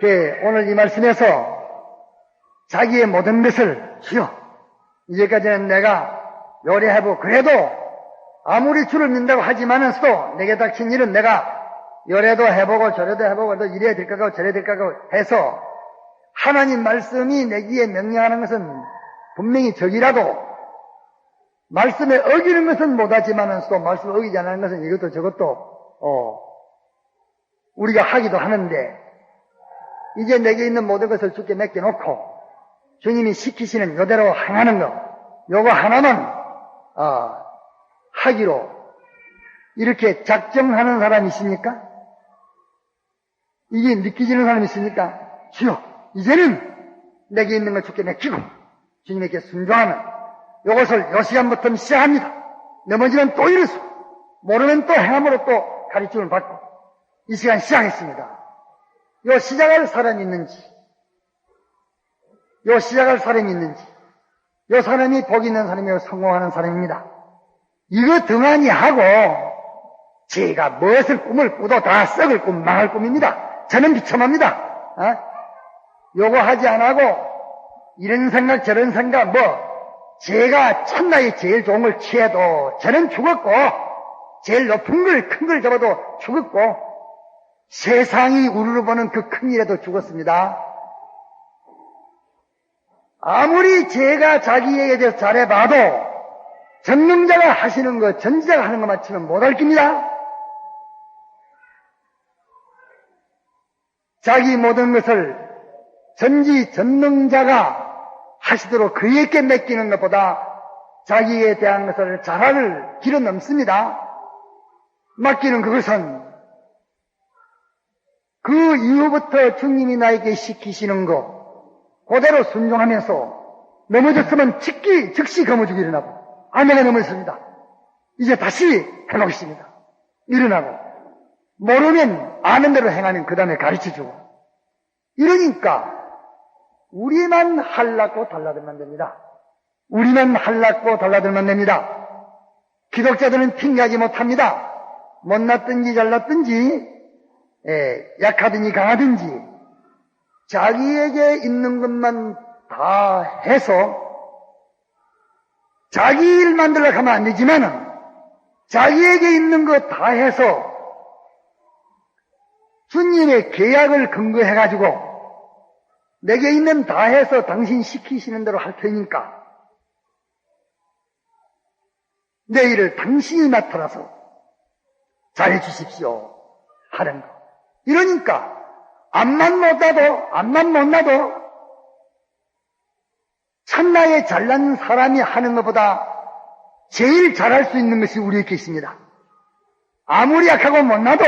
그 오늘 이 말씀에서 자기의 모든 것을 주여 이제까지는 내가 요리해보고 그래도 아무리 주를 믿는다고 하지만은서도 내게 닥친 일은 내가 요래도 해보고 저래도 해보고 또 이래야 될까 하고 저래야 될까 하고 해서 하나님 말씀이 내기에 명령하는 것은 분명히 적이라도 말씀에 어기는 것은 못하지만은서도 말씀을 어기지 않는 것은 이것도 저것도 어 우리가 하기도 하는데 이제 내게 있는 모든 것을 주께 맡겨놓고 주님이 시키시는 요대로 행하는 것 요거 하나만 어, 하기로 이렇게 작정하는 사람이 있습니까? 이게 느껴지는 사람이 있습니까? 주여 이제는 내게 있는 걸 주께 맡기고 주님에게 순종하는 이것을 요 시간부터 시작합니다. 넘어지면 또 이르수 모르면 또 행함으로 또 가르침을 받고 이 시간 시작했습니다. 요 시작할 사람이 있는지 요 시작할 사람이 있는지 요 사람이 복 있는 사람이고 성공하는 사람입니다. 이거 등한히 하고 제가 무엇을 꿈을 꾸도 다 썩을 꿈, 망할 꿈입니다. 저는 비참합니다. 어? 요거 하지 않고 이런 생각 저런 생각 뭐 제가 천나에 제일 좋은 걸 취해도 저는 죽었고 제일 높은 걸 큰 걸 잡아도 죽었고 세상이 우르르 보는 그 큰 일에도 죽었습니다. 아무리 제가 자기에게 대해서 잘해봐도 전능자가 하시는 거, 전지자가 하는 것만 치면 못할 겁니다. 자기 모든 것을 전지 전능자가 하시도록 그에게 맡기는 것보다 자기에 대한 것을 잘할 길은 없습니다. 맡기는 그것은 그 이후부터 주님이 나에게 시키시는 거 그대로 순종하면서 넘어졌으면 즉기 즉시 거머쥐고 일어나고 아내가 넘어졌습니다. 이제 다시 해놓겠습니다. 일어나고 모르면 아는 대로 행하는 그 다음에 가르쳐주고 이러니까 우리만 할라고 달라들면 됩니다. 우리만 할라고 달라들면 됩니다. 기독자들은 핑계하지 못합니다. 못났든지 잘났든지 예, 약하든지 강하든지 자기에게 있는 것만 다 해서 자기 일 만들려고 하면 안 되지만은 자기에게 있는 것다 해서 주님의 계약을 근거해 가지고 내게 있는 다 해서 당신 시키시는 대로 할 테니까 내 일을 당신이 나타나서 잘해 주십시오 하는 거. 이러니까 앞만 못 나도 앞만 못 나도 천나에 잘난 사람이 하는 것보다 제일 잘할 수 있는 것이 우리에게 있습니다. 아무리 약하고 못 나도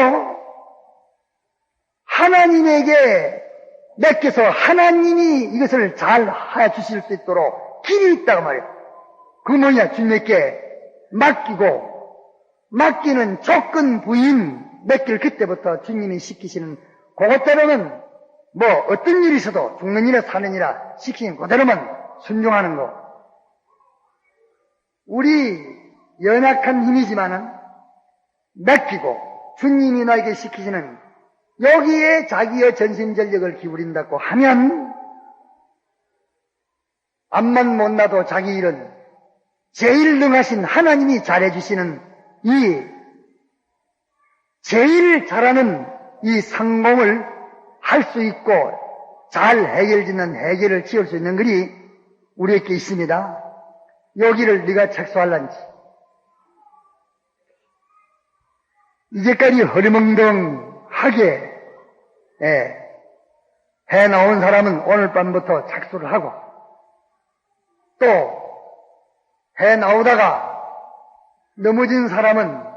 하나님에게 맡겨서 하나님이 이것을 잘 해 주실 수 있도록 길이 있다고 말이에요. 그 뭐냐, 주님께 맡기고, 맡기는 조건 부인 맡길 그때부터 주님이 시키시는 그것대로는 뭐 어떤 일이 있어도 죽는 일에 사는 일이라 시키는 그대로만 순종하는 거. 우리 연약한 힘이지만은 맡기고 주님이 나에게 시키시는 여기에 자기의 전심전력을 기울인다고 하면 앞만 못 나도 자기 일은 제일 능하신 하나님이 잘해주시는 이 제일 잘하는 이 상공을 할 수 있고 잘 해결짓는 해결을 지을 수 있는 글이 우리에게 있습니다. 여기를 네가 책소할란지 이제까지 허리멍덩하게 예, 해 나온 사람은 오늘 밤부터 착수를 하고 또 해 나오다가 넘어진 사람은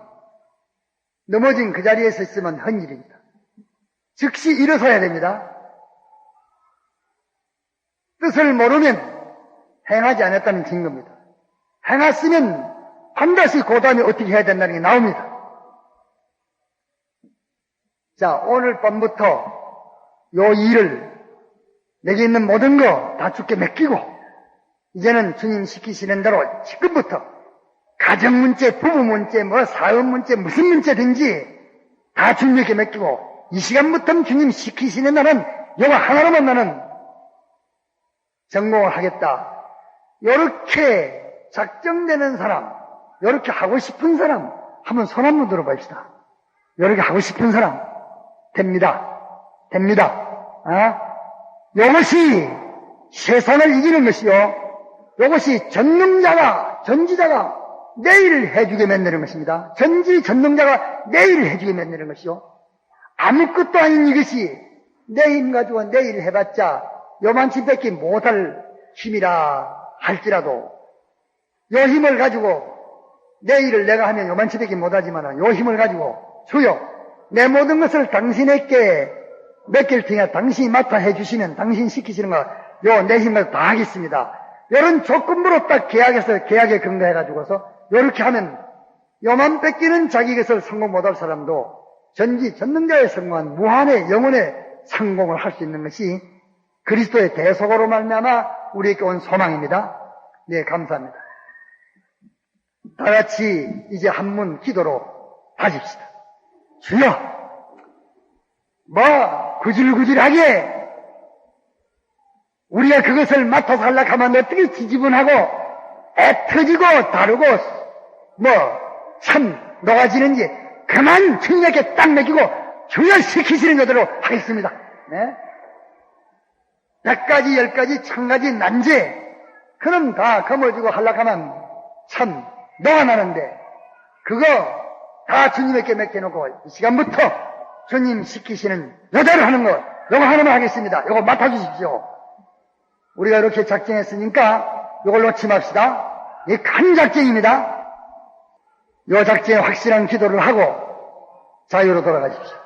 넘어진 그 자리에 서 있으면 헌일입니다. 즉시 일어서야 됩니다. 뜻을 모르면 행하지 않았다는 증거입니다. 행했으면 반드시 그 다음에 어떻게 해야 된다는 게 나옵니다. 자, 오늘 밤부터 요 일을 내게 있는 모든 거다 죽게 맡기고 이제는 주님 시키시는 대로 지금부터 가정 문제, 부부 문제, 뭐 사업 문제, 무슨 문제든지 다 주님에게 맡기고 이 시간부터 주님 시키시는 날은 요거 하나로만 나는 전공을 하겠다. 요렇게 작정되는 사람, 요렇게 하고 싶은 사람, 한번 손 한번 들어봅시다. 요렇게 하고 싶은 사람, 됩니다. 됩니다. 아? 요것이 세상을 이기는 것이요. 요것이 전능자가, 전지자가 내일 해주게 만드는 것입니다. 전지 전능자가 내일 해주게 만드는 것이요. 아무것도 아닌 이것이 내 힘 가지고 내일 해봤자 요만치 뺏기 못할 힘이라 할지라도 요 힘을 가지고 내 일을 내가 하면 요만치 뺏기 못하지만 요 힘을 가지고 주여 내 모든 것을 당신에게 맡길 테니 당신이 맡아 해주시면 당신 시키시는 거 요 내 힘을 다 하겠습니다. 이런 조건부로 딱 계약해서 계약에 근거해가지고서 요렇게 하면 요만 뺏기는 자기 것을 성공 못할 사람도 전지 전능자의 성공한 무한의 영혼의 성공을 할 수 있는 것이 그리스도의 대속으로 말미암아 우리에게 온 소망입니다. 네, 감사합니다. 다 같이 이제 한문 기도로 하십시다. 주여, 뭐 구질구질하게 우리가 그것을 맡아서 하려고 하면 어떻게 지지분하고 애터지고 다루고 뭐 참 녹아지는지 그만 주님에게 딱 맡기고 주여 시키시는 것대로 하겠습니다. 네? 백 가지, 열 가지, 천 가지 난제 그놈 다 거머쥐고 하려고 하면 참 녹아나는데 그거 다 주님에게 맡겨놓고 이 시간부터 주님 시키시는 여대로 하는 거 요거 하나만 하겠습니다. 요거 맡아주십시오. 우리가 이렇게 작정했으니까 이걸 놓지 맙시다. 이큰 작정입니다. 요 작정에 확실한 기도를 하고 자유로 돌아가십시오.